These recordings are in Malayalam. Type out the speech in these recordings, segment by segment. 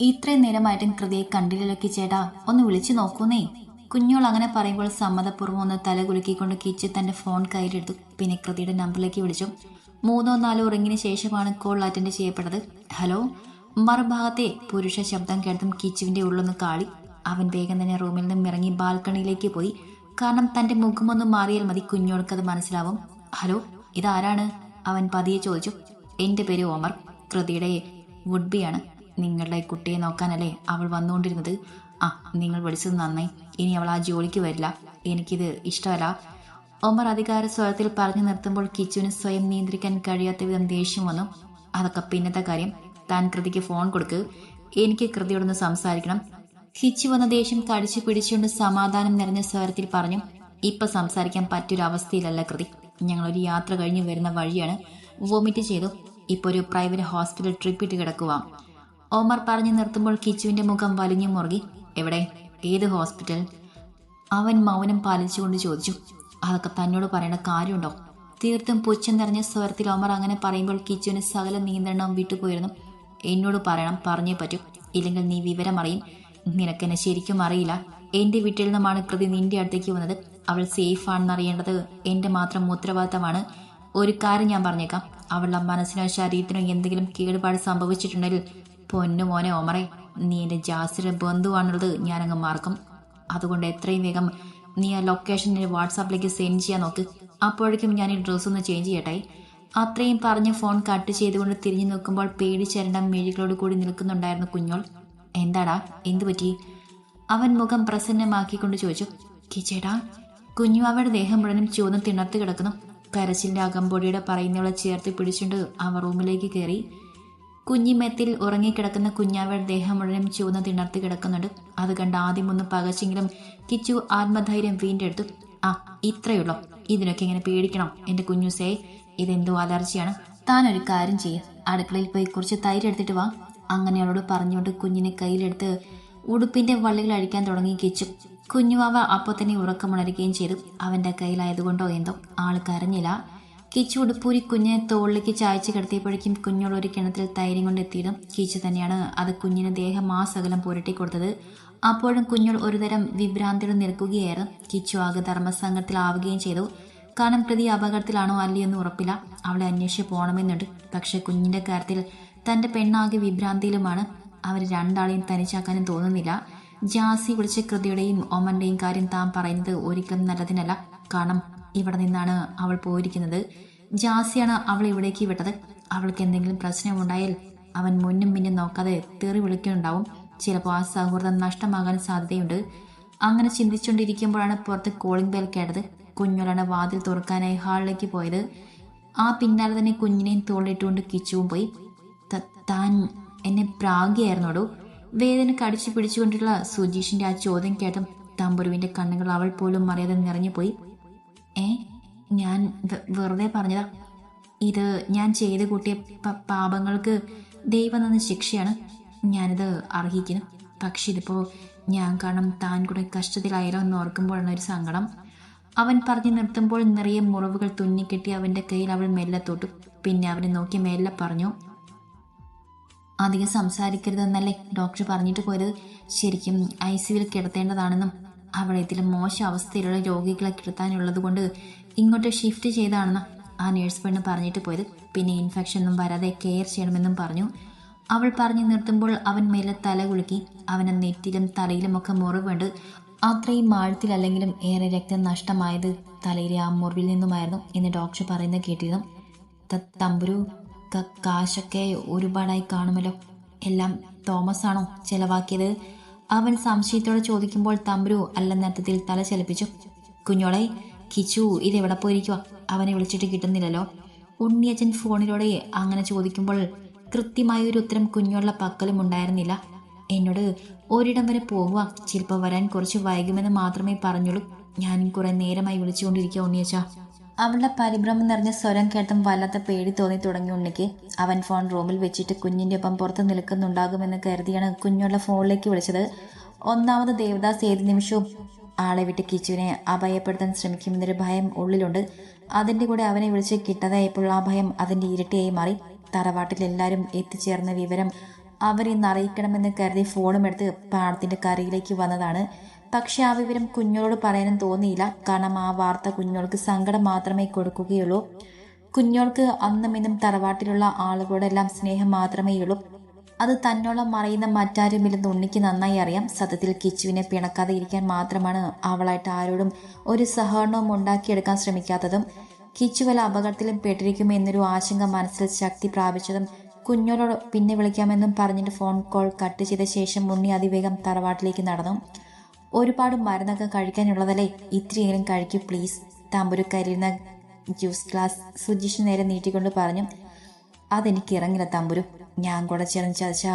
ഇത്രയും നേരമായിട്ടും കൃതിയെ കണ്ടില്ലൊക്കെ ചേട്ടാ ഒന്ന് വിളിച്ചു നോക്കൂന്നേ. കുഞ്ഞോൾ അങ്ങനെ പറയുമ്പോൾ സമ്മതപൂർവം ഒന്ന് തല കുലുക്കിക്കൊണ്ട് കിച്ച് തന്റെ ഫോൺ കയ്യിലെടുത്തു. പിന്നെ കൃതിയുടെ നമ്പറിലേക്ക് വിളിച്ചു. മൂന്നോ നാലോ റിങ്ങിന് ശേഷമാണ് കോൾ അറ്റൻഡ് ചെയ്യപ്പെട്ടത്. ഹലോ? മറുഭാഗത്തെ പുരുഷ ശബ്ദം കേട്ടതും കിച്ചുവിന്റെ ഉള്ളൊന്ന് കാളി. അവൻ വേഗം തന്നെ റൂമിൽ നിന്നും ഇറങ്ങി ബാൽക്കണിയിലേക്ക് പോയി. കാരണം തന്റെ മുഖമൊന്ന് മാറിയാൽ മതി കുഞ്ഞോൾക്കത് മനസ്സിലാവും. ഹലോ? ഇതാരാണ്? അവൻ പതിയെ ചോദിച്ചു. എന്റെ പേര് ഓമർ. കൃതിയുടെ വുഡ്ബിയാണ് നിങ്ങളുടെ കുട്ടിയെ നോക്കാനല്ലേ അവൾ വന്നുകൊണ്ടിരുന്നത്? ആ നിങ്ങൾ വിളിച്ചത് നന്നായി ഇനി അവൾ ആ ജോലിക്ക് വരില്ല. എനിക്കിത് ഇഷ്ടമല്ല. ഒമർ അധികാര സ്വരത്തിൽ പറഞ്ഞു നിർത്തുമ്പോൾ കിച്ചുവിന് സ്വയം നിയന്ത്രിക്കാൻ കഴിയാത്ത വിധം ദേഷ്യം വന്നു. അതൊക്കെ പിന്നത്തെ കാര്യം. താൻ കൃതിക്ക് ഫോൺ കൊടുക്ക്. എനിക്ക് കൃതിയോടൊന്ന് സംസാരിക്കണം. കിച്ചു വന്ന ദേഷ്യം കടിച്ചു പിടിച്ചുകൊണ്ട് സമാധാനം നിറഞ്ഞ സ്വരത്തിൽ പറഞ്ഞു ഇപ്പൊ സംസാരിക്കാൻ പറ്റൊരവസ്ഥയിലല്ല കൃതി. ഞങ്ങളൊരു യാത്ര കഴിഞ്ഞ് വരുന്ന വഴിയാണ്. വോമിറ്റ് ചെയ്തു. ഇപ്പോൾ ഒരു പ്രൈവറ്റ് ഹോസ്പിറ്റൽ ട്രിപ്പ് ഇട്ട് കിടക്കുക ഓമർ പറഞ്ഞു നിർത്തുമ്പോൾ കിച്ചുവിന്റെ മുഖം വലിഞ്ഞു മുറുകി. എവിടെ? ഏത് ഹോസ്പിറ്റൽ? അവൻ മൗനം പാലിച്ചുകൊണ്ട് ചോദിച്ചു. അതൊക്കെ തന്നോട് പറയേണ്ട കാര്യമുണ്ടോ? തീർത്തും പുച്ഛം നിറഞ്ഞ സ്വരത്തിൽ ഓമർ അങ്ങനെ പറയുമ്പോൾ കിച്ചുവിന് സകല നിയന്ത്രണവും വിട്ടുപോയിരുന്നു എന്നോട് പറയണം പറഞ്ഞേ പറ്റൂ. ഇല്ലെങ്കിൽ നീ വിവരം അറിയും. നിനക്കെന്നെ ശരിക്കും അറിയില്ല. എന്റെ വീട്ടിൽ നിന്നുമാണ് കൃതി നിന്റെ അടുത്തേക്ക് വന്നത്. അവൾ സേഫ് ആണെന്ന് അറിയേണ്ടത് എന്റെ മാത്രം ഉത്തരവാദിത്തമാണ്. ഒരു കാര്യം ഞാൻ പറഞ്ഞേക്കാം. അവളുടെ മനസ്സിനോ ശരീരത്തിനോ എന്തെങ്കിലും കേടുപാട് സംഭവിച്ചിട്ടുണ്ടെങ്കിൽ പൊന്നു മോനെ ഓമറെ നീ എന്റെ ജാസിയുടെ ബന്ധുവാണുള്ളത് ഞാനങ്ങ് മറക്കും. അതുകൊണ്ട് എത്രയും വേഗം നീ ആ ലൊക്കേഷൻ എന്റെ വാട്സാപ്പിലേക്ക് സെൻഡ് ചെയ്യാൻ നോക്ക്. അപ്പോഴേക്കും ഞാൻ ഈ ഡ്രസ്സ് ഒന്ന് ചേഞ്ച് ചെയ്യട്ടെ. അത്രയും പറഞ്ഞ് ഫോൺ കട്ട് ചെയ്തുകൊണ്ട് തിരിഞ്ഞു നോക്കുമ്പോൾ പേടിച്ചരണ്ട മെഴികളോട് കൂടി നിൽക്കുന്നുണ്ടായിരുന്നു കുഞ്ഞോൾ. എന്താടാ എന്തു പറ്റി? അവൻ മുഖം പ്രസന്നമാക്കിക്കൊണ്ട് ചോദിച്ചു. കിച്ചേടാ കുഞ്ഞു അവരുടെ ദേഹം മുഴുവനും ചുവന്ന് തിണർത്ത് കിടക്കുന്നു. കരച്ചിലിന്റെ അകമ്പൊടിയുടെ പറയുന്നവളെ ചേർത്ത് പിടിച്ചുകൊണ്ട് അവർ റൂമിലേക്ക് കയറി. കുഞ്ഞിമെത്തിൽ ഉറങ്ങിക്കിടക്കുന്ന കുഞ്ഞാവയുടെ ദേഹം മുഴുവനും ചുവന്ന് തിണർത്തി കിടക്കുന്നുണ്ട്. അത് കണ്ട് ആദ്യം ഒന്ന് പകച്ചെങ്കിലും കിച്ചു ആത്മധൈര്യം വീണ്ടെടുത്തു. ആ ഇത്രയുള്ളൂ. ഇതിനൊക്കെ ഇങ്ങനെ പേടിക്കണം എന്റെ കുഞ്ഞുസേ ഇതെന്തോ അലർജിയാണ്. താൻ ഒരു കാര്യം ചെയ്യ. അടുക്കളയിൽ പോയി കുറച്ച് തൈര് എടുത്തിട്ട് വാ. അങ്ങനെ അവളോട് പറഞ്ഞുകൊണ്ട് കുഞ്ഞിനെ കയ്യിലെടുത്ത് ഉടുപ്പിന്റെ വള്ളികൾ അഴിക്കാൻ തുടങ്ങി കിച്ചു. കുഞ്ഞുവാവ അപ്പോൾ തന്നെ ഉറക്കമുണരുകയും ചെയ്തു. അവന്റെ കയ്യിലായതുകൊണ്ടോ എന്തോ ആൾ കരഞ്ഞില്ല. കിച്ചു ഉടുപ്പൂരി കുഞ്ഞിനെ തോളിലേക്ക് ചായച്ച് കിടത്തിയപ്പോഴേക്കും കുഞ്ഞോട് ഒരു കിണറ്റിൽ തൈരും കൊണ്ട് എത്തിയതും കിച്ചു തന്നെയാണ്. അത് കുഞ്ഞിന് ദേഹം ആ സകലം പുരട്ടി കൊടുത്തത്. അപ്പോഴും കുഞ്ഞോൾ ഒരുതരം വിഭ്രാന്തിയോട് നിൽക്കുകയായിരുന്നു. കിച്ചു ആകെ ധർമ്മസംഘത്തിലാവുകയും ചെയ്തു. കാരണം പ്രതി അപകടത്തിലാണോ അല്ലയെന്ന് ഉറപ്പില്ല. അവളെ അന്വേഷിച്ച് പോകണമെന്നുണ്ട്. പക്ഷെ കുഞ്ഞിന്റെ കാര്യത്തിൽ തന്റെ പെണ്ണാകെ വിഭ്രാന്തിയിലുമാണ്. അവർ രണ്ടാളെയും തനിച്ചാക്കാനും തോന്നുന്നില്ല. ജാസി വിളിച്ച കൃതിയുടെയും ഒമന്റെയും കാര്യം താൻ പറയുന്നത് ഒരിക്കലും നല്ലതിനല്ല. കാരണം ഇവിടെ നിന്നാണ് അവൾ പോയിരിക്കുന്നത്. ജാസിയാണ് അവൾ ഇവിടേക്ക് വിട്ടത്. അവൾക്ക് എന്തെങ്കിലും പ്രശ്നമുണ്ടായാൽ അവൻ മുന്നും പിന്നും നോക്കാതെ തെറി വിളിക്കുന്നുണ്ടാവും. ചിലപ്പോൾ ആ സൗഹൃദം നഷ്ടമാകാൻ സാധ്യതയുണ്ട്. അങ്ങനെ ചിന്തിച്ചുകൊണ്ടിരിക്കുമ്പോഴാണ് പുറത്ത് കോളിംഗ് ബെൽ കേട്ടത്. കുഞ്ഞോളാണ് വാതിൽ തുറക്കാനായി ഹാളിലേക്ക് പോയത്. ആ പിന്നാലെ തന്നെ കുഞ്ഞിനെയും തോളിട്ടുകൊണ്ട് കിച്ചുവും പോയി. താൻ എന്നെ പ്രാഗിയായിരുന്നോടോ? വേദന കടിച്ചു പിടിച്ചുകൊണ്ടുള്ള സുജീഷിന്റെ ആ ചോദ്യം കേട്ടും തമ്പുരുവിന്റെ കണ്ണുകൾ അവൾ പോലും അറിയാതെ നിറഞ്ഞുപോയി. ഏ? ഞാൻ വെറുതെ പറഞ്ഞതാ. ഇത് ഞാൻ ചെയ്ത് കൂട്ടിയ പാപങ്ങൾക്ക് ദൈവം തന്ന ശിക്ഷയാണ്. ഞാനിത് അർഹിക്കുന്നു. പക്ഷെ ഇതിപ്പോൾ ഞാൻ കാരണം താൻ കൂടെ കഷ്ടത്തിലായാലോ എന്ന് ഓർക്കുമ്പോഴാണ് ഒരു സങ്കടം. അവൻ പറഞ്ഞു നിർത്തുമ്പോൾ നിറയെ മുറിവുകൾ തുന്നിക്കെട്ടി അവന്റെ കയ്യിൽ അവൾ മെല്ലെ തൊട്ടു. പിന്നെ അവനെ നോക്കി മെല്ലെ പറഞ്ഞു അധികം സംസാരിക്കരുതെന്നല്ലേ ഡോക്ടർ പറഞ്ഞിട്ട് പോയത്? ശരിക്കും ഐ സിയിൽ കിടത്തേണ്ടതാണെന്നും അവിടെ ഇതിലും മോശം അവസ്ഥയിലുള്ള രോഗികളെ കിടത്താനുള്ളത് കൊണ്ട് ഇങ്ങോട്ട് ഷിഫ്റ്റ് ചെയ്താണെന്ന് ആ നേഴ്സ് പെണ്ണ് പറഞ്ഞിട്ട് പോയത്. പിന്നെ ഇൻഫെക്ഷൻ ഒന്നും വരാതെ കെയർ ചെയ്യണമെന്നും പറഞ്ഞു. അവൾ പറഞ്ഞു നിർത്തുമ്പോൾ അവൻ മേലെ തല കുലുക്കി അവനെ നെറ്റിലും തലയിലും ഒക്കെ മുറിവുണ്ട്. അത്രയും ആഴത്തിലല്ലെങ്കിലും ഏറെ രക്തം നഷ്ടമായത് തലയിലെ ആ മുറിവിൽ നിന്നുമായിരുന്നു എന്ന് ഡോക്ടർ പറയുന്നത് കേട്ടിരുന്നു. തമ്പുരു കാശൊക്കെ ഒരുപാടായി കാണുമല്ലോ. എല്ലാം തോമസ് ആണോ ചെലവാക്കിയത്? അവൻ സംശയത്തോടെ ചോദിക്കുമ്പോൾ തമ്പുരു അല്ലെന്നർത്ഥത്തിൽ തല ചലിപ്പിച്ചു. കുഞ്ഞോളെ കിച്ചു ഇതെവിടെ പോയിരിക്കുക അവനെ വിളിച്ചിട്ട് കിട്ടുന്നില്ലല്ലോ. ഉണ്ണിയച്ചൻ ഫോണിലൂടെ അങ്ങനെ ചോദിക്കുമ്പോൾ കൃത്യമായ ഒരു ഉത്തരം കുഞ്ഞോളുടെ പക്കലും ഉണ്ടായിരുന്നില്ല. എന്നോട് ഒരിടം വരെ പോകുക ചിലപ്പോൾ വരാൻ കുറച്ച് വൈകുമെന്ന് മാത്രമേ പറഞ്ഞുള്ളൂ. ഞാൻ കുറെ നേരമായി വിളിച്ചുകൊണ്ടിരിക്കുക ഉണ്ണിയച്ച. അവളുടെ പരിഭ്രമം നിറഞ്ഞ സ്വരം കേട്ടും വല്ലാത്ത പേടി തോന്നി തുടങ്ങി ഉണ്ണിക്ക്. അവൻ ഫോൺ റൂമിൽ വെച്ചിട്ട് കുഞ്ഞിന്റെ ഒപ്പം പുറത്ത് നിൽക്കുന്നുണ്ടാകുമെന്ന് കരുതിയാണ് കുഞ്ഞുള്ള ഫോണിലേക്ക് വിളിച്ചത്. ഒന്നാമത് ദേവദാസ് ഏത് നിമിഷവും ആളെ വിട്ട് കിച്ചുവിനെ അഭയപ്പെടുത്താൻ ശ്രമിക്കുമെന്നൊരു ഭയം ഉള്ളിലുണ്ട്. അതിന്റെ കൂടെ അവനെ വിളിച്ച് കിട്ടാതായപ്പോൾ ആ ഭയം അതിന്റെ ഇരട്ടിയായി മാറി. തറവാട്ടിൽ എല്ലാവരും എത്തിച്ചേർന്ന വിവരം അവരിന്ന് അറിയിക്കണമെന്ന് കരുതി ഫോണും എടുത്ത് പാടത്തിന്റെ കരയിലേക്ക് വന്നതാണ്. പക്ഷെ ആ വിവരം കുഞ്ഞോളോട് പറയാനും തോന്നിയില്ല. കാരണം ആ വാർത്ത കുഞ്ഞോൾക്ക് സങ്കടം മാത്രമേ കൊടുക്കുകയുള്ളൂ. കുഞ്ഞോൾക്ക് അന്നും ഇന്നും തറവാട്ടിലുള്ള ആളുകളോടെല്ലാം സ്നേഹം മാത്രമേയുള്ളൂ അത് തന്നോളം മറയുന്ന മറ്റാരുമില്ലെന്ന് ഉണ്ണിക്ക് നന്നായി അറിയാം. സത്യത്തിൽ കിച്ചുവിനെ പിണക്കാതെ ഇരിക്കാൻ മാത്രമാണ് അവളായിട്ട് ആരോടും ഒരു സഹകരണവും ഉണ്ടാക്കിയെടുക്കാൻ ശ്രമിക്കാത്തതും കിച്ചു വല്ല അപകടത്തിലും പെട്ടിരിക്കുമോ എന്നൊരു ആശങ്ക മനസ്സിൽ ശക്തി പ്രാപിച്ചതും കുഞ്ഞോളോട് പിന്നെ വിളിക്കാമെന്നും പറഞ്ഞിട്ട് ഫോൺ കോൾ കട്ട് ചെയ്ത ശേഷം ഉണ്ണി അതിവേഗം തറവാട്ടിലേക്ക് നടന്നു. ഒരുപാട് മരുന്നൊക്കെ കഴിക്കാനുള്ളതല്ലേ? ഇത്രയെങ്കിലും കഴിക്കൂ പ്ലീസ് തമ്പുരുക്കരിരുന്ന ജ്യൂസ് ഗ്ലാസ് സുജിഷ് നേരെ നീട്ടിക്കൊണ്ട് പറഞ്ഞു അതെനിക്ക് ഇറങ്ങില്ല തമ്പുരു. ഞാൻ കൂടെ ചേർന്ന് ചതച്ച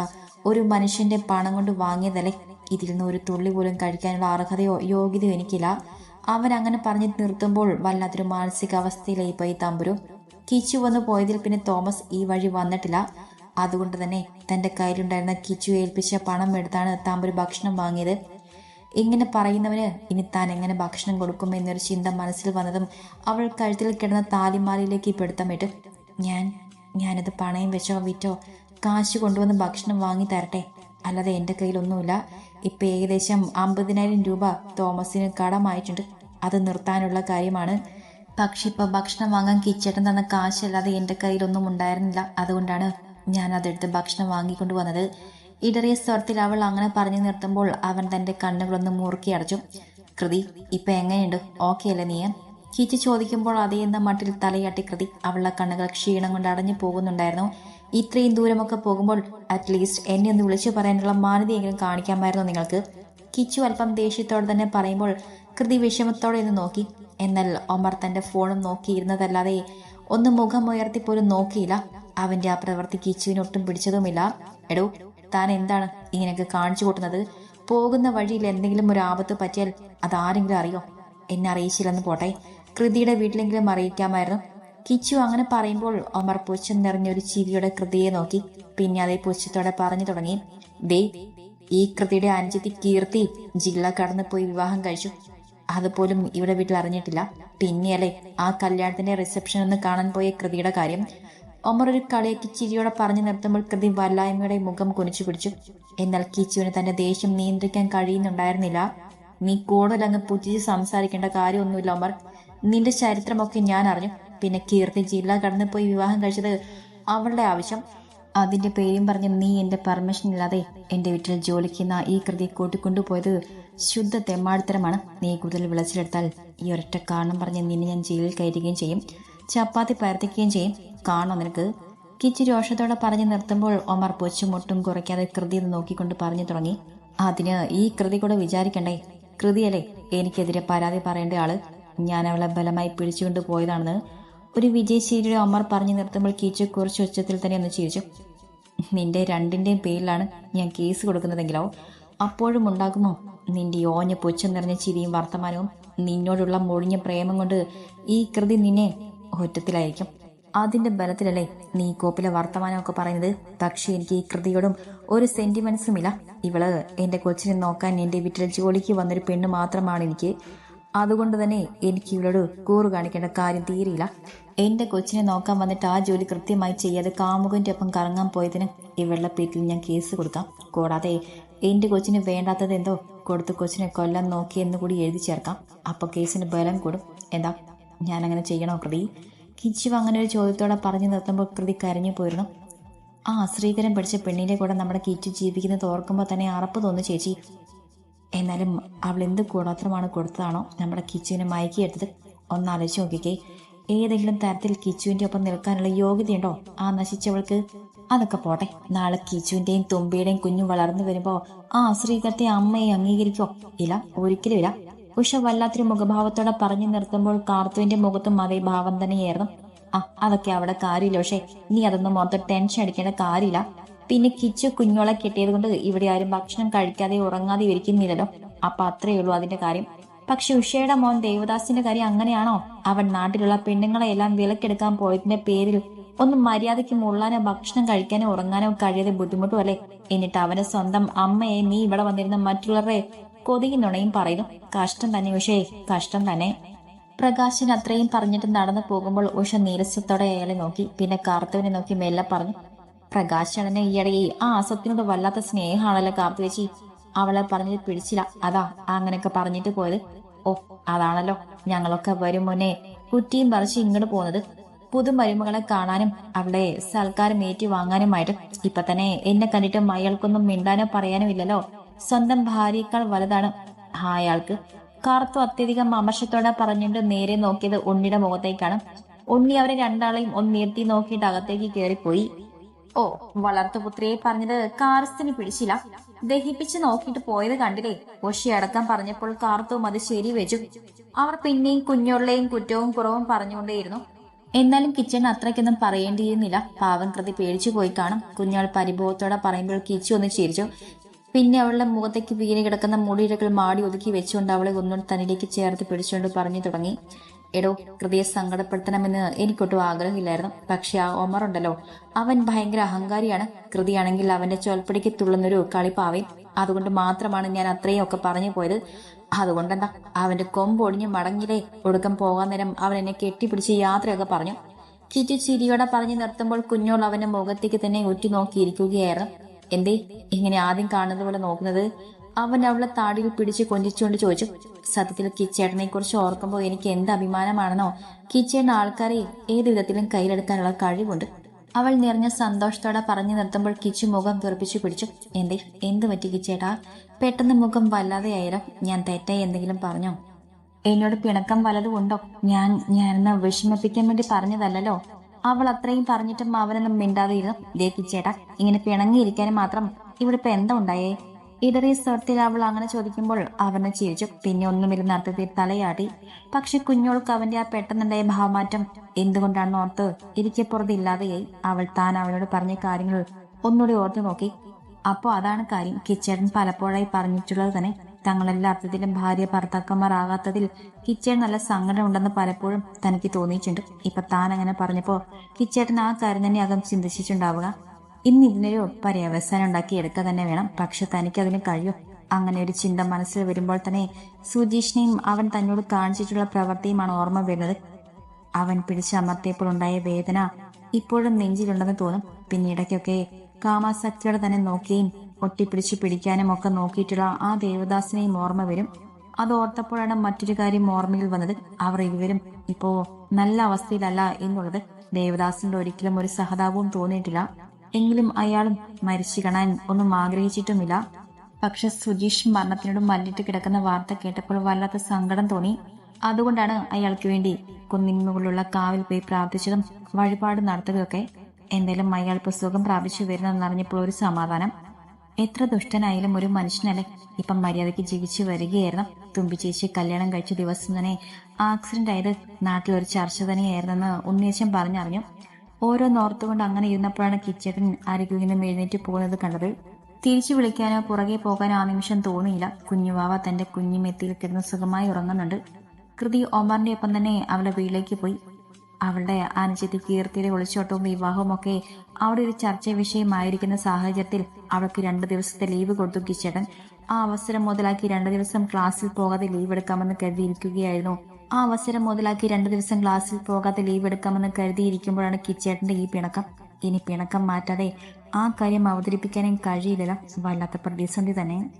ഒരു മനുഷ്യന്റെ പണം കൊണ്ട് വാങ്ങിയതല്ലേ? ഇതിൽ നിന്ന് ഒരു തുള്ളി പോലും കഴിക്കാനുള്ള അർഹതയോ യോഗ്യതയോ എനിക്കില്ല. അവൻ അങ്ങനെ പറഞ്ഞ് നിർത്തുമ്പോൾ വല്ലാത്തൊരു മാനസികാവസ്ഥയിലായി പോയി തമ്പുരു. കിച്ചു വന്ന് പോയതിൽ പിന്നെ തോമസ് ഈ വഴി വന്നിട്ടില്ല. അതുകൊണ്ട് തന്നെ തന്റെ കയ്യിലുണ്ടായിരുന്ന കിച്ചു ഏൽപ്പിച്ച പണം എടുത്താണ് തമ്പുരു ഭക്ഷണം വാങ്ങിയത്. ഇങ്ങനെ പറയുന്നവന് ഇനി താൻ എങ്ങനെ ഭക്ഷണം കൊടുക്കും എന്നൊരു ചിന്ത മനസ്സിൽ വന്നതും അവൾ കഴുത്തിൽ കിടന്ന താലിമാലയിലേക്ക് പിടുത്തമിട്ട് ഞാൻ ഞാനത് പണയം വെച്ചോ വിറ്റോ? കാശ് കൊണ്ടുവന്ന് ഭക്ഷണം വാങ്ങി തരട്ടെ. അല്ലാതെ എന്റെ കയ്യിലൊന്നുമില്ല. ഇപ്പം ഏകദേശം അമ്പതിനായിരം രൂപ തോമസിന് കടമായിട്ടുണ്ട്. അത് നിർത്താനുള്ള കാര്യമാണ്. പക്ഷെ ഇപ്പം ഭക്ഷണം വാങ്ങാൻ കിച്ചേട്ടൻ തന്ന കാശല്ലാതെ എന്റെ കയ്യിലൊന്നും ഉണ്ടായിരുന്നില്ല. അതുകൊണ്ടാണ് ഞാൻ അതെടുത്ത് ഭക്ഷണം വാങ്ങിക്കൊണ്ട് വന്നത്. ഇടറിയ സ്വരത്തിൽ അവൾ അങ്ങനെ പറഞ്ഞു നിർത്തുമ്പോൾ അവൻ തന്റെ കണ്ണുകളൊന്ന് മുറുക്കി അടച്ചു. കൃതി ഇപ്പൊ എങ്ങനെയുണ്ട്? ഓക്കെ അല്ലേ നീ ചീച്ചി ചോദിക്കുമ്പോൾ അതേ എന്ന മട്ടിൽ തലയാട്ടി കൃതി അവളുടെ കണ്ണുകൾ ക്ഷീണം കൊണ്ട് അടഞ്ഞു പോകുന്നുണ്ടായിരുന്നു. ഇത്രയും ദൂരമൊക്കെ പോകുമ്പോൾ അറ്റ്ലീസ്റ്റ് എന്നെ ഒന്ന് വിളിച്ചു പറയാനുള്ള മാനതയെങ്കിലും കാണിക്കാമായിരുന്നു നിങ്ങൾക്ക്. കിച്ചു അല്പം ദേഷ്യത്തോടെ തന്നെ പറയുമ്പോൾ കൃതി വിഷമത്തോടെ ഒന്ന് നോക്കി. എന്നാൽ ഒമർ തന്റെ ഫോണും നോക്കിയിരുന്നതല്ലാതെ ഒന്ന് മുഖം ഉയർത്തി പോലും നോക്കിയില്ല. അവന്റെ ആ പ്രവൃത്തി കിച്ചുവിനൊട്ടും പിടിച്ചതുമില്ല. എടോ താൻ എന്താണ് ഇങ്ങനെയൊക്കെ കാണിച്ചു കൂട്ടുന്നത്? പോകുന്ന വഴിയിൽ എന്തെങ്കിലും ഒരു ആപത്ത് പറ്റിയാൽ അതാരെങ്കിലും അറിയോ? എന്നെ അറിയിച്ചില്ലെന്ന് പോട്ടെ. കൃതിയുടെ വീട്ടിലെങ്കിലും അറിയിക്കാമായിരുന്നു. കിച്ചു അങ്ങനെ പറയുമ്പോൾ ഒമർ പുച്ഛം നിറഞ്ഞൊരു ചിരിയുടെ കൃതിയെ നോക്കി. പിന്നെ അതേ പുച്ഛത്തോടെ പറഞ്ഞു തുടങ്ങി. ദേ ഈ കൃതിയുടെ അനുജത്തി കീർത്തി ജില്ല കടന്നു പോയി വിവാഹം കഴിച്ചു. അതുപോലും ഇവിടെ വീട്ടിൽ അറിഞ്ഞിട്ടില്ല. പിന്നെയല്ലേ ആ കല്യാണത്തിന്റെ റിസപ്ഷൻ ഒന്ന് കാണാൻ പോയ കൃതിയുടെ കാര്യം? ഒമർ ഒരു കളിയാക്കി ചിരിയോടെ പറഞ്ഞു നിർത്തുമ്പോൾ കൃതി വല്ലായ്മയുടെ മുഖം കുനിച്ചു പിടിച്ചു. എന്നാൽ കിച്ചുവിന് തന്റെ ദേഷ്യം നിയന്ത്രിക്കാൻ കഴിയുന്നുണ്ടായിരുന്നില്ല. നീ കൂടുതൽ അങ്ങ് പുച്ഛിച്ച് സംസാരിക്കേണ്ട കാര്യമൊന്നുമില്ല ഒമർ. നിന്റെ ചരിത്രമൊക്കെ ഞാൻ അറിഞ്ഞു. പിന്നെ കീർത്തി ജില്ല കടന്നു പോയി വിവാഹം കഴിച്ചത് അവളുടെ ആവശ്യം. അതിന്റെ പേരും പറഞ്ഞ് നീ എന്റെ പെർമിഷൻ ഇല്ലാതെ എന്റെ വീട്ടിൽ ജോലിക്കുന്ന ഈ കൃതി കൂട്ടിക്കൊണ്ടുപോയത്. ശുദ്ധ തെമ്മാടിത്തരമാണ്. നീ കൂടുതൽ വിളച്ചിലെടുത്താൽ ഈ ഒരൊറ്റ കാരണം പറഞ്ഞ് നിന്നെ ഞാൻ ജയിലിൽ കയറ്റുകയും ചെയ്യും. ചപ്പാത്തി പരത്തിക്കുകയും ചെയ്യും. കാണോ നിനക്ക്. കിച്ചി രോഷത്തോടെ പറഞ്ഞു നിർത്തുമ്പോൾ ഒമർ പൊച്ചുമുട്ടും കുറയ്ക്കാതെ കൃതി നോക്കിക്കൊണ്ട് പറഞ്ഞു തുടങ്ങി. അതിന് ഈ കൃതി കൂടെ വിചാരിക്കണ്ടേ? കൃതിയല്ലേ എനിക്കെതിരെ പരാതി പറയേണ്ട ആൾ. ഞാൻ അവളെ ബലമായി പിടിച്ചുകൊണ്ട് പോയതാണെന്ന്. ഒരു വിജയശീലിയുടെ ഒമർ പറഞ്ഞു നിർത്തുമ്പോൾ കീച്ചു കുറച്ച് ഉച്ചത്തിൽ തന്നെ ഒന്ന് ചിരിച്ചു. നിന്റെ രണ്ടിന്റെയും പേരിലാണ് ഞാൻ കേസ് കൊടുക്കുന്നതെങ്കിലോ? അപ്പോഴും ഉണ്ടാകുമോ? നിന്റെ ഓഞ്ഞ പുച്ഛം നിറഞ്ഞ ചിരിയും വർത്തമാനവും നിന്നോടുള്ള മൊഴിഞ്ഞ പ്രേമം കൊണ്ട് ഈ കൃതി നിന്നെ ഒറ്റത്തിലായിരിക്കും. അതിന്റെ ബലത്തിലല്ലേ നീ കോപ്പിലെ വർത്തമാനമൊക്കെ പറയുന്നത്? പക്ഷേ എനിക്ക് ഈ കൃതിയോടും ഒരു സെന്റിമെന്റ്സും ഇല്ല. ഇവൾ എന്റെ കൊച്ചിനെ നോക്കാൻ എന്റെ വീട്ടിൽ ജോലിക്ക് വന്നൊരു പെണ്ണ് മാത്രമാണ് എനിക്ക്. അതുകൊണ്ട് തന്നെ എനിക്ക് ഇവളോട് കൂറ് കാണിക്കേണ്ട കാര്യം തീരെയില്ല. എന്റെ കൊച്ചിനെ നോക്കാൻ വന്നിട്ട് ആ ജോലി കൃത്യമായി ചെയ്യാതെ കാമുകന്റെ ഒപ്പം കറങ്ങാൻ പോയതിന് ഇവളുടെ പേരിൽ ഞാൻ കേസ് കൊടുക്കാം. കൂടാതെ എന്റെ കൊച്ചിന് വേണ്ടാത്തത് എന്തോ കൊടുത്ത് കൊച്ചിനെ കൊല്ലാൻ നോക്കിയെന്ന് കൂടി എഴുതി ചേർക്കാം. അപ്പൊ കേസിന് ബലം കൂടും. എന്താ? ഞാൻ അങ്ങനെ ചെയ്യണോ കൃതി? കിച്ചു അങ്ങനെ ഒരു ചോദ്യത്തോടെ പറഞ്ഞു നിർത്തുമ്പോൾ കൃതി കരഞ്ഞു പോയിരുന്നു. ആ ശ്രീകരൻ പഠിച്ച പെണ്ണിന്റെ കൂടെ നമ്മുടെ കിച്ചു ജീവിക്കുന്നത് ഓർക്കുമ്പോൾ തന്നെ അറപ്പ് തോന്നു ചേച്ചി. എന്നാലും അവൾ എന്ത് കൂടോത്രമാണ് കൊടുത്തതാണോ നമ്മുടെ കിച്ചുവിനെ മയക്കിയെടുത്തത് ഒന്നാലോചിച്ച് നോക്കിക്കേ. ഏതെങ്കിലും തരത്തിൽ കിച്ചുവിന്റെ ഒപ്പം നിൽക്കാനുള്ള യോഗ്യതയുണ്ടോ ആ നശിച്ചവൾക്ക്? അതൊക്കെ പോട്ടെ. നാളെ കിച്ചുവിന്റെയും തുമ്പിയുടെയും കുഞ്ഞു വളർന്നു വരുമ്പോൾ ആ ശ്രീകരത്തെ അമ്മയെ അംഗീകരിക്കോ? ഇല്ല ഒരിക്കലും ഇല്ല. ഉഷ വല്ലാത്തൊരു മുഖഭാവത്തോടെ പറഞ്ഞു നിർത്തുമ്പോൾ കാർത്തുവിന്റെ മുഖത്തും അതേ ഭാവം തന്നെയായിരുന്നു. ആ അതൊക്കെ അവിടെ കാര്യമില്ല. പക്ഷേ നീ അതൊന്നും മൊത്തം ടെൻഷൻ അടിക്കേണ്ട കാര്യമില്ല. പിന്നെ കിച്ചു കുഞ്ഞോളെ കെട്ടിയത് കൊണ്ട് ഇവിടെ ആരും ഭക്ഷണം കഴിക്കാതെ ഉറങ്ങാതെ ഇരിക്കുന്നില്ലല്ലോ. അപ്പൊ അത്രയേ ഉള്ളൂ അതിന്റെ കാര്യം. പക്ഷെ ഉഷയുടെ മോൻ ദേവദാസിന്റെ കാര്യം അങ്ങനെയാണോ? അവൻ നാട്ടിലുള്ള പെണ്ണുങ്ങളെ എല്ലാം വിലക്കെടുക്കാൻ പോയതിന്റെ പേരിൽ ഒന്നും മര്യാദയ്ക്ക് മുള്ളാനോ ഭക്ഷണം കഴിക്കാനോ ഉറങ്ങാനോ കഴിയാതെ ബുദ്ധിമുട്ടും അല്ലേ? എന്നിട്ട് അവന്റെ സ്വന്തം അമ്മയെ നീ ഇവിടെ വന്നിരുന്ന മറ്റുള്ളവരെ കൊതിയും നുണയും പറയും കഷ്ടം തന്നെ ഉഷേ കഷ്ടം തന്നെ. പ്രകാശൻ അത്രയും പറഞ്ഞിട്ട് നടന്നു പോകുമ്പോൾ ഉഷ നീരസത്തോടെ അയാളെ നോക്കി പിന്നെ കാർത്തവനെ നോക്കി മെല്ലെ പറഞ്ഞു പ്രകാശാണന് ഈയിടെ ആ അസത്തിനോട് വല്ലാത്ത സ്നേഹമാണല്ലോ കാർത്തികേച്ചി. അവളെ പറഞ്ഞിട്ട് പിടിച്ചില്ല. അതാ അങ്ങനെയൊക്കെ പറഞ്ഞിട്ട് പോയത്. ഓ അതാണല്ലോ. ഞങ്ങളൊക്കെ വരും മുന്നേ കുറ്റിയും പറിച്ച് ഇങ്ങോട്ട് പോകുന്നത് പുതുമരുമകളെ കാണാനും അവളെ സൽക്കാരം ഏറ്റി വാങ്ങാനുമായിട്ട് ഇപ്പൊ തന്നെ എന്നെ കണ്ടിട്ട് അയാൾക്കൊന്നും മിണ്ടാനോ പറയാനോ ഇല്ലല്ലോ. സ്വന്തം ഭാര്യയേക്കാൾ വലുതാണ് അയാൾക്ക്. കാർത്തു അത്യധികം അമർഷത്തോടെ പറഞ്ഞിട്ട് നേരെ നോക്കിയത് ഉണ്ണിയുടെ മുഖത്തേക്കാണ്. ഉണ്ണി അവരെ രണ്ടാളെയും ഒന്ന് നീർത്തി നോക്കിയിട്ട് അകത്തേക്ക് കയറിപ്പോയി. ഓ വളർത്തുപുത്രിയെ പറഞ്ഞത് കാർസ്തിന് പിടിച്ചില്ല. ദഹിപ്പിച്ച് നോക്കിയിട്ട് പോയത് കണ്ടില്ലേ? ഒഷി അടക്കം പറഞ്ഞപ്പോൾ കാർത്തും അത് ശരി വെച്ചു. അവർ പിന്നെയും കുഞ്ഞുള്ളയും കുറ്റവും കുറവും പറഞ്ഞുകൊണ്ടേയിരുന്നു. എന്നാലും കിച്ചൺ അത്രയ്ക്കൊന്നും പറയേണ്ടിയിരുന്നില്ല. പാവം കൃതി പേടിച്ചു പോയി കാണും. കുഞ്ഞാൾ പരിഭവത്തോടെ പറയുമ്പോൾ കിച്ചു ഒന്ന് ചിരിച്ചു. പിന്നെ അവളുടെ മുഖത്തേക്ക് വീണ് കിടക്കുന്ന മുടിയിഴകൾ മാടി ഒതുക്കി വെച്ചുകൊണ്ട് അവളെ ഒന്നുകൊണ്ട് തന്നിലേക്ക് ചേർത്ത് പിടിച്ചുകൊണ്ട് പറഞ്ഞു തുടങ്ങി. എടോ കൃതിയെ സങ്കടപ്പെടുത്തണമെന്ന് എനിക്കൊട്ടും ആഗ്രഹമില്ലായിരുന്നു. പക്ഷെ ആ ഒമർ ഉണ്ടല്ലോ. അവൻ ഭയങ്കര അഹങ്കാരിയാണ്. കൃതിയാണെങ്കിൽ അവന്റെ ചൊൽപ്പടിക്ക് തുള്ളുന്നൊരു കളിപ്പാവയും അതുകൊണ്ട് മാത്രമാണ് ഞാൻ അത്രയും ഒക്കെ പറഞ്ഞു പോയത്. അതുകൊണ്ടെന്താ? അവന്റെ കൊമ്പൊടിഞ്ഞ് മടങ്ങിലേ ഒടുക്കം പോകാൻ നേരം അവൻ എന്നെ കെട്ടിപ്പിടിച്ച് യാത്രയൊക്കെ പറഞ്ഞു. കിറ്റു ചിരിയോടെ പറഞ്ഞു നിർത്തുമ്പോൾ കുഞ്ഞോൾ അവന്റെ മുഖത്തേക്ക് തന്നെ ഉറ്റി നോക്കിയിരിക്കുകയായിരുന്നു എന്തേ ഇങ്ങനെ ആദ്യം കാണുന്നത് പോലെ നോക്കുന്നത്? അവൻ അവളെ താടിയിൽ പിടിച്ച് കൊഞ്ചിച്ചുകൊണ്ട് ചോദിച്ചു സത്യത്തിൽ കിച്ചേട്ടനെ കുറിച്ച് ഓർക്കുമ്പോൾ എനിക്ക് എന്ത് അഭിമാനമാണെന്നോ? കിച്ചേട്ടൻ ആൾക്കാരെ ഏത് വിധത്തിലും കയ്യിലെടുക്കാനുള്ള കഴിവുണ്ട്. അവൾ നിറഞ്ഞ സന്തോഷത്തോടെ പറഞ്ഞു നിർത്തുമ്പോൾ കിച്ചു മുഖം വിറപ്പിച്ചു പിടിച്ചു എന്തേ എന്ത് പറ്റി കിച്ചേട്ടാ? പെട്ടെന്ന് മുഖം വല്ലാതെയായാലോ ഞാൻ തെറ്റായി എന്തെങ്കിലും പറഞ്ഞോ? എന്നോട് പിണക്കം വല്ലതും ഉണ്ടോ ഞാൻ ഞാനെന്ന് വിഷമിപ്പിക്കാൻ വേണ്ടി പറഞ്ഞതല്ലല്ലോ? അവൾ അത്രയും പറഞ്ഞിട്ടും അവനൊന്നും മിണ്ടാതെയിരുന്നു ഇരുന്നു കിച്ചേട്ടാ ഇങ്ങനെ പിണങ്ങിയിരിക്കാനും മാത്രം ഇവിടെ ഇപ്പൊ എന്താ ഉണ്ടായേ? ഇടറി സ്വർത്തിൽ അവൾ അങ്ങനെ ചോദിക്കുമ്പോൾ അവനെ ചിരിച്ചു. പിന്നെ ഒന്നുമില്ലെന്ന് അർത്ഥത്തിൽ തലയാടി. പക്ഷെ കുഞ്ഞോൾക്ക് അവന്റെ ആ പെട്ടെന്നുണ്ടായ ഭാവമാറ്റം എന്തുകൊണ്ടാണെന്ന് ഓർത്ത് ഇരിക്കപ്പുറത്ത് ഇല്ലാതെയായി. അവൾ താൻ അവനോട് പറഞ്ഞ കാര്യങ്ങൾ ഒന്നുകൂടി ഓർത്തു നോക്കി. അപ്പോ അതാണ് കാര്യം. കിച്ചേട്ടൻ പലപ്പോഴായി പറഞ്ഞിട്ടുള്ളത് തന്നെ. തങ്ങളെല്ലാ അർത്ഥത്തിലും ഭാര്യ ഭർത്താക്കന്മാരാകാത്തതിൽ കിച്ചേട്ടൻ നല്ല സങ്കടം ഉണ്ടെന്ന് പലപ്പോഴും തനിക്ക് തോന്നിയിട്ടുണ്ട്. ഇപ്പൊ താൻ അങ്ങനെ പറഞ്ഞപ്പോ കിച്ചേട്ടൻ ആ കാര്യം തന്നെ അകം ചിന്തിച്ചിട്ടുണ്ടാവുക. ഇന്ന് ഇതിനൊരു പര്യവസാനം ഉണ്ടാക്കി എടുക്കുക തന്നെ വേണം. പക്ഷെ തനിക്ക് അതിന് കഴിയും. അങ്ങനെ ഒരു ചിന്ത മനസ്സിൽ വരുമ്പോൾ തന്നെ സുജീഷിനെയും അവൻ തന്നോട് കാണിച്ചിട്ടുള്ള പ്രവൃത്തിയുമാണ് ഓർമ്മ വരുന്നത്. അവൻ പിടിച്ചമർത്തിയപ്പോൾ ഉണ്ടായ വേദന ഇപ്പോഴും നെഞ്ചിലുണ്ടെന്ന് തോന്നും. പിന്നീടൊക്കെ കാമാസക്തിയോടെ തന്നെ നോക്കുകയും ഒട്ടിപ്പിടിച്ച് പിടിക്കാനും ഒക്കെ നോക്കിയിട്ടുള്ള ആ ദേവദാസിനെയും ഓർമ്മ വരും. അത് ഓർത്തപ്പോഴാണ് മറ്റൊരു കാര്യം ഓർമ്മയിൽ വന്നത്. അവർ ഇരുവരും ഇപ്പോ നല്ല അവസ്ഥയിലല്ല എന്നുള്ളത് ദേവദാസിന്റെ ഒരിക്കലും ഒരു സഹതാപവും തോന്നിയിട്ടില്ല. എങ്കിലും അയാളും മരിച്ചു കാണാൻ ഒന്നും ആഗ്രഹിച്ചിട്ടുമില്ല. പക്ഷെ സുജീഷ് മരണത്തിനോട് മല്ലിട്ട് കിടക്കുന്ന വാർത്ത കേട്ടപ്പോൾ വല്ലാത്ത സങ്കടം തോന്നി. അതുകൊണ്ടാണ് അയാൾക്ക് വേണ്ടി കുന്നിൻ മുകളിലുള്ള കാവിൽ പോയി പ്രാർത്ഥിച്ചതും വഴിപാട് നടത്തുകയൊക്കെ എന്തായാലും അയാൾ ഇപ്പൊ സുഖം പ്രാപിച്ചു വരുന്നെന്നറിഞ്ഞപ്പോൾ ഒരു സമാധാനം. എത്ര ദുഷ്ടനായാലും ഒരു മനുഷ്യനല്ലേ? ഇപ്പം മര്യാദയ്ക്ക് ജീവിച്ചു വരികയായിരുന്നു. തുമ്പി ചേച്ചി കല്യാണം കഴിച്ച ദിവസം തന്നെ ആക്സിഡന്റ് ആയത് നാട്ടിൽ ഒരു ചർച്ച തന്നെയായിരുന്നെന്ന് ഉണ്ണിയച്ചൻ പറഞ്ഞറിഞ്ഞു. ഓരോന്നോർത്തുകൊണ്ട് അങ്ങനെ ഇരുന്നപ്പോഴാണ് കിച്ചേട്ടൻ അരികിൽ നിന്നും എഴുന്നേറ്റ് പോകുന്നത് കണ്ടത്. തിരിച്ചു വിളിക്കാനോ പുറകെ പോകാനോ ആ നിമിഷം തോന്നിയില്ല. കുഞ്ഞുവാവ തന്റെ കുഞ്ഞുമെത്തിയിൽ കിടന്ന് സുഖമായി ഉറങ്ങുന്നുണ്ട്. കൃതി ഒമറിന്റെ ഒപ്പം തന്നെ അവളെ വീട്ടിലേക്ക് പോയി. അവളുടെ അനുജത്തി കീർത്തിയുടെ ഒളിച്ചോട്ടവും വിവാഹവും ഒക്കെ അവിടെ ഒരു ചർച്ച വിഷയമായിരിക്കുന്ന സാഹചര്യത്തിൽ അവൾക്ക് രണ്ടു ദിവസത്തെ ലീവ് കൊടുത്തു കിച്ചേട്ടൻ ആ അവസരം മുതലാക്കി രണ്ടു ദിവസം ക്ലാസ്സിൽ പോകാതെ ലീവ് എടുക്കാമെന്ന് കരുതിയിരിക്കുകയായിരുന്നു. ആ അവസരം മുതലാക്കി രണ്ടു ദിവസം ക്ലാസ്സിൽ പോകാതെ ലീവ് എടുക്കാമെന്ന് കരുതിയിരിക്കുമ്പോഴാണ് കിച്ചേട്ടന്റെ ഈ പിണക്കം. ഇനി പിണക്കം മാറ്റാതെ ആ കാര്യം അവതരിപ്പിക്കാനും കഴിയില്ല വല്ലാത്ത പ്രതിസന്ധി തന്നെ.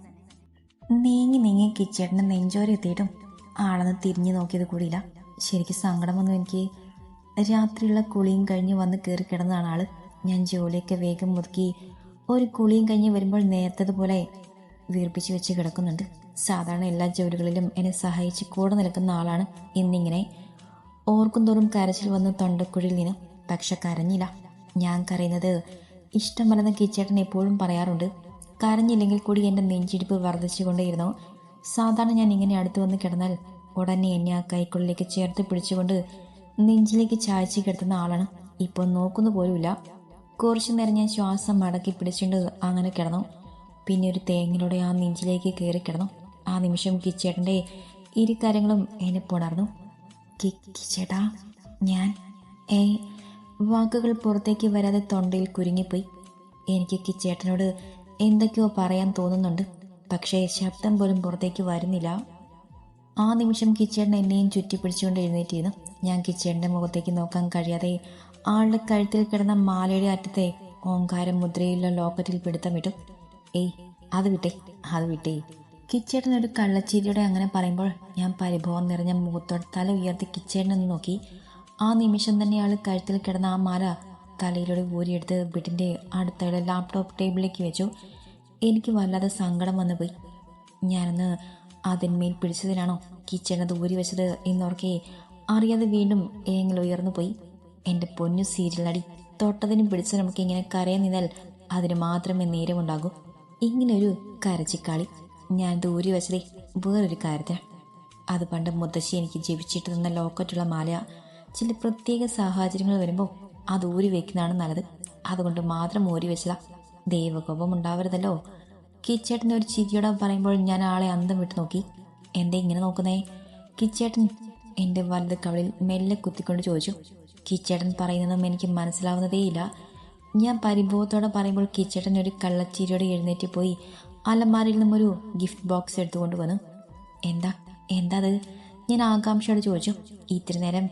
നീങ്ങി നീങ്ങി കിച്ചേട്ടന് നെഞ്ചോരെത്തിയിട്ടും ആളെന്ന് തിരിഞ്ഞു നോക്കിയത് കൂടിയില്ല. ശരിക്കും സങ്കടമൊന്നും എനിക്ക് രാത്രിയുള്ള കുളിയും കഴിഞ്ഞ് വന്ന് കയറി കിടന്നതാണ് ആൾ. ഞാൻ ജോലിയൊക്കെ വേഗം മുതുക്കി ഒരു കുളിയും കഴിഞ്ഞ് വരുമ്പോൾ നേരത്തതുപോലെ വീർപ്പിച്ച് വെച്ച് കിടക്കുന്നുണ്ട്. സാധാരണ എല്ലാ ജോലികളിലും എന്നെ സഹായിച്ച് കൂടെ നിൽക്കുന്ന ആളാണ് ഇന്നിങ്ങനെ. ഓർക്കും തോറും കരച്ചിൽ വന്ന് തൊണ്ടക്കുഴിയിൽ നിന്ന്. പക്ഷെ കരഞ്ഞില്ല. ഞാൻ കരയുന്നത് ഇഷ്ടമല്ലെന്ന് കിച്ചേട്ടൻ എപ്പോഴും പറയാറുണ്ട്. കരഞ്ഞില്ലെങ്കിൽ കൂടി എന്റെ നെഞ്ചിടിപ്പ് വർദ്ധിച്ചുകൊണ്ടേയിരുന്നു. സാധാരണ ഞാൻ ഇങ്ങനെ അടുത്ത് വന്ന് കിടന്നാൽ ഉടനെ എന്നെ ആ കൈക്കുള്ളിലേക്ക് ചേർത്ത് പിടിച്ചുകൊണ്ട് നെഞ്ചിലേക്ക് ചായച്ചു കിടത്തുന്ന ആളാണ്. ഇപ്പോൾ നോക്കുന്ന പോലുമില്ല. കുറച്ചു നേരം ഞാൻ ശ്വാസം മടക്കി പിടിച്ചുകൊണ്ട് അങ്ങനെ കിടന്നു. പിന്നെ ഒരു തേങ്ങിലൂടെ ആ നെഞ്ചിലേക്ക് കയറി കിടന്നു. ആ നിമിഷം കിച്ചേട്ടന്റെ ഇരു കാര്യങ്ങളും എന്നെ പുണർന്നു. കിച്ചേട്ടാ ഞാൻ ഏ വാക്കുകൾ പുറത്തേക്ക് വരാതെ തൊണ്ടയിൽ കുരുങ്ങിപ്പോയി. എനിക്ക് കിച്ചേട്ടനോട് എന്തൊക്കെയോ പറയാൻ തോന്നുന്നുണ്ട്. പക്ഷേ ശബ്ദം പോലും പുറത്തേക്ക് വരുന്നില്ല. ആ നിമിഷം കിച്ചേട്ടൻ എന്നെയും ചുറ്റിപ്പിടിച്ചുകൊണ്ട് എഴുന്നേറ്റിരുന്നു. ഞാൻ കിച്ചേട്ടന്റെ മുഖത്തേക്ക് നോക്കാൻ കഴിയാതെ ആളുടെ കഴുത്തിൽ കിടന്ന മാലയുടെ അറ്റത്തെ ഓങ്കാരം മുദ്രയുള്ള ലോക്കറ്റിൽ പിടുത്തം വിട്ടു ഏയ് അത് വിട്ടേ അത് വിട്ടേ. കിച്ചേട്ടൻ ഒരു കള്ളച്ചിരിയോടെ അങ്ങനെ പറയുമ്പോൾ ഞാൻ പരിഭവം നിറഞ്ഞ മുഖത്തോടെ തല ഉയർത്തി കിച്ചേട്ടനെന്ന് നോക്കി. ആ നിമിഷം തന്നെ ആൾ കഴുത്തിൽ കിടന്ന ആ മാല തലയിലൂടെ ഊരിയെടുത്ത് വീട്ടിന്റെ അടുത്തയുടെ ലാപ്ടോപ്പ് ടേബിളിലേക്ക് വെച്ചു. എനിക്ക് വല്ലാതെ സങ്കടം വന്നു പോയി ഞാനന്ന് അതിന്മേൽ പിടിച്ചതിനാണോ കിച്ചണത് ഊരി വെച്ചത് എന്നോർക്കെ അറിയാതെ വീണ്ടും ഏങ്ങൽ ഉയർന്നു പോയി എന്റെ പൊന്നു സീരിയലടി തൊട്ടതിനും പിടിച്ച് നമുക്ക് ഇങ്ങനെ കരയാൻ നിന്നാൽ അതിന് മാത്രമേ നേരമുണ്ടാകൂ. ഇങ്ങനൊരു കരച്ചിക്കാളി. ഞാൻ ദൂരി വെച്ചതേ വേറൊരു കാര്യത്തിലാണ് അത് പണ്ട് മുത്തശ്ശി എനിക്ക് ജപിച്ചിട്ട് തന്ന ലോക്കറ്റുള്ള മാല ചില പ്രത്യേക സാഹചര്യങ്ങൾ വരുമ്പോൾ അത് ഊരി വെക്കുന്നതാണ് നല്ലത്. അതുകൊണ്ട് മാത്രം ഊരി വെച്ചതാ. ദൈവകോപം ഉണ്ടാവരുതല്ലോ. കിച്ചേട്ടൻ ഒരു ചിരിയോടെ പറയുമ്പോൾ ഞാൻ ആളെ അന്തം വിട്ട് നോക്കി. എന്തേ ഇങ്ങനെ നോക്കുന്നേ? കിച്ചേട്ടൻ എന്റെ വലത് കവളിൽ മെല്ലെ കുത്തിക്കൊണ്ട് ചോദിച്ചു. കിച്ചേട്ടൻ പറയുന്നതും എനിക്ക് മനസ്സിലാവുന്നതേയില്ല ഞാൻ പരിഭവത്തോടെ പറയുമ്പോൾ കിച്ചേട്ടൻ ഒരു കള്ളച്ചിരിയോടെ എഴുന്നേറ്റ് പോയി അലമാരിൽ നിന്നും ഒരു ഗിഫ്റ്റ് ബോക്സ് എടുത്തുകൊണ്ട് വന്നു. എന്താ? എന്താ അത്? ഞാൻ ആകാംക്ഷയോട് ചോദിച്ചു. ഇത്തിരി നേരം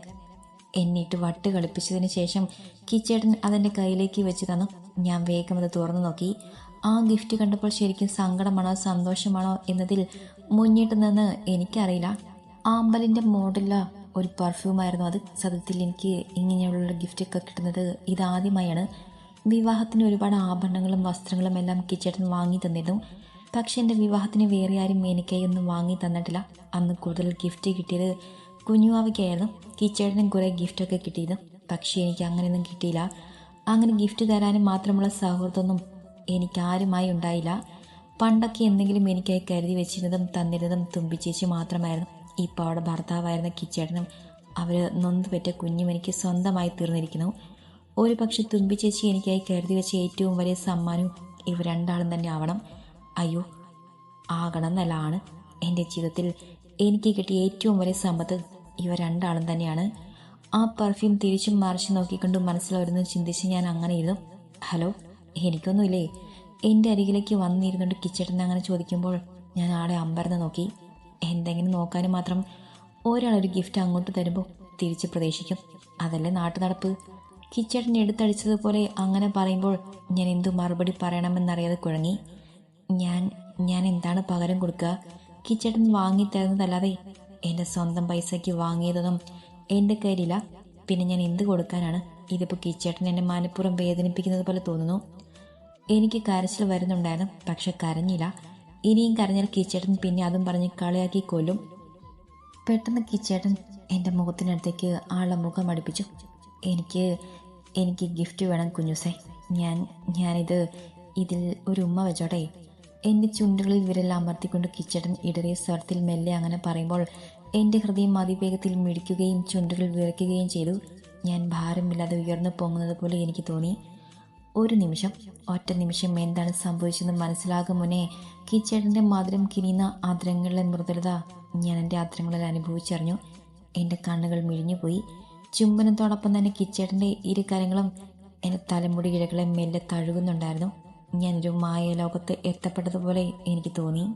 എന്നിട്ട് വട്ട് കളിപ്പിച്ചതിന് ശേഷം കിച്ചേട്ടൻ അതെന്റെ കയ്യിലേക്ക് വെച്ച് തന്നു. ഞാൻ വേഗം അത് തുറന്നു നോക്കി. ആ ഗിഫ്റ്റ് കണ്ടപ്പോൾ ശരിക്കും സങ്കടമാണോ സന്തോഷമാണോ എന്നതിൽ മുന്നിട്ട് നിന്ന് എനിക്കറിയില്ല. ആമ്പലിന്റെ മോഡലിൽ ഒരു പെർഫ്യൂമായിരുന്നു അത്. സത്യത്തിൽ എനിക്ക് ഇങ്ങനെയുള്ള ഗിഫ്റ്റൊക്കെ കിട്ടുന്നത് ഇതാദ്യമായാണ്. വിവാഹത്തിന് ഒരുപാട് ആഭരണങ്ങളും വസ്ത്രങ്ങളും എല്ലാം കിച്ചേട്ടൻ വാങ്ങി തന്നിരുന്നു. പക്ഷേ എന്റെ വിവാഹത്തിന് വേറെ ആരും എനിക്കായി ഒന്നും വാങ്ങി തന്നിട്ടില്ല. അന്ന് കൂടുതൽ ഗിഫ്റ്റ് കിട്ടിയത് കുഞ്ഞുവാവയ്ക്കായിരുന്നു. കിച്ചേട്ടനും കുറേ ഗിഫ്റ്റൊക്കെ കിട്ടിയിരുന്നു. പക്ഷേ എനിക്ക് അങ്ങനെയൊന്നും കിട്ടിയില്ല. അങ്ങനെ ഗിഫ്റ്റ് തരാനും മാത്രമുള്ള സൗഹൃദമൊന്നും എനിക്കാരുമായി ഉണ്ടായില്ല. പണ്ടൊക്കെ എന്തെങ്കിലും എനിക്കായി കരുതി വെച്ചിരുന്നതും തന്നിരുന്നതും തുമ്പിച്ചേച്ചി മാത്രമായിരുന്നു. ഇപ്പോൾ അവിടെ ഭർത്താവായിരുന്ന കിച്ചേട്ടനും അവർ നൊന്തുപെറ്റ കുഞ്ഞും എനിക്ക് സ്വന്തമായി തീർന്നിരിക്കുന്നു. ഒരു പക്ഷെ തുമ്പിച്ചേച്ചി എനിക്കായി കരുതി വെച്ച ഏറ്റവും വലിയ സമ്മാനവും ഇവ രണ്ടാളും തന്നെ ആവണം. അയ്യോ ആകണം എന്നല്ല ആണ് എന്റെ ജീവിതത്തിൽ എനിക്ക് കിട്ടിയ ഏറ്റവും വലിയ സമ്പത്ത് ഇവ രണ്ടാളും തന്നെയാണ്. ആ പെർഫ്യൂം തിരിച്ചും മറിച്ച് നോക്കിക്കൊണ്ട് മനസ്സിലായിരുന്നു ചിന്തിച്ച് ഞാൻ അങ്ങനെ ഇരുന്നു ഹലോ എനിക്കൊന്നുമില്ലേ? എന്റെ അരികിലേക്ക് വന്നിരുന്നുകൊണ്ട് കിച്ചേട്ടൻ അങ്ങനെ ചോദിക്കുമ്പോൾ ഞാൻ ആളെ അമ്പരന്ന് നോക്കി. എന്തെങ്കിലും നോക്കാനും മാത്രം ഒരാളൊരു ഗിഫ്റ്റ് അങ്ങോട്ട് തരുമ്പോൾ തിരിച്ച് പ്രതീക്ഷിക്കും. അതല്ലേ നാട്ടു നടപ്പ്? കിച്ചേട്ടൻ എടുത്തടിച്ചതുപോലെ അങ്ങനെ പറയുമ്പോൾ ഞാൻ എന്തു മറുപടി പറയണമെന്നറിയാതെ കുഴങ്ങി. ഞാൻ ഞാൻ എന്താണ് പകരം കൊടുക്കുക? കിച്ചേട്ടൻ വാങ്ങിത്തരുന്നതല്ലാതെ എന്റെ സ്വന്തം പൈസയ്ക്ക് വാങ്ങിയതൊന്നും എന്റെ കയ്യിലില്ല. പിന്നെ ഞാൻ എന്ത് കൊടുക്കാനാണ്? ഇതിപ്പോൾ കിച്ചേട്ടൻ എന്നെ മനഃപൂർവം വേദനിപ്പിക്കുന്നത് പോലെ തോന്നുന്നു. എനിക്ക് കരച്ചിൽ വരുന്നുണ്ടായിരുന്നു പക്ഷെ കരഞ്ഞില്ല. ഇനിയും കരഞ്ഞാൽ കിച്ചേട്ടൻ പിന്നെ അതും പറഞ്ഞ് കളിയാക്കി കൊല്ലും. പെട്ടെന്ന് കിച്ചേട്ടൻ എന്റെ മുഖത്തിനടുത്തേക്ക് ആളുടെ മുഖം അടുപ്പിച്ചു. എനിക്ക് എനിക്ക് ഗിഫ്റ്റ് വേണം കുഞ്ഞുസേ ഞാൻ ഞാനിത് ഇതിൽ ഒരു ഉമ്മ വെച്ചോട്ടെ. എന്റെ ചുണ്ടുകളിൽ വിരൽ അമർത്തിക്കൊണ്ട് കിച്ചേട്ടൻ ഇടറിയ സ്വരത്തിൽ മെല്ലെ അങ്ങനെ പറയുമ്പോൾ എന്റെ ഹൃദയം അതിവേഗത്തിൽ മിടിക്കുകയും ചുണ്ടുകൾ വിറയ്ക്കുകയും ചെയ്തു. ഞാൻ ഭാരമില്ലാതെ ഉയർന്നു പോകുന്നത് പോലെ എനിക്ക് തോന്നി. ഒരു നിമിഷം ഒറ്റ നിമിഷം എന്താണ് സംഭവിച്ചതെന്ന് മനസ്സിലാകും മുന്നേ കിച്ചേട്ടന്റെ മധുരം കിരിയുന്ന ആദ്രങ്ങളിലെ മൃദുലത ഞാൻ എന്റെ ആദ്രങ്ങളിൽ അനുഭവിച്ചറിഞ്ഞു. എന്റെ കണ്ണുകൾ മിഴിഞ്ഞുപോയി. ചുംബനത്തോടൊപ്പം തന്നെ കിച്ചേട്ടന്റെ ഇരു കരങ്ങളും എന്റെ തലമുടി ഇഴകളെ മെല്ലെ തഴുകുന്നുണ്ടായിരുന്നു. ഞാനൊരു മായ ലോകത്ത് എത്തപ്പെട്ടതുപോലെ എനിക്ക് തോന്നി.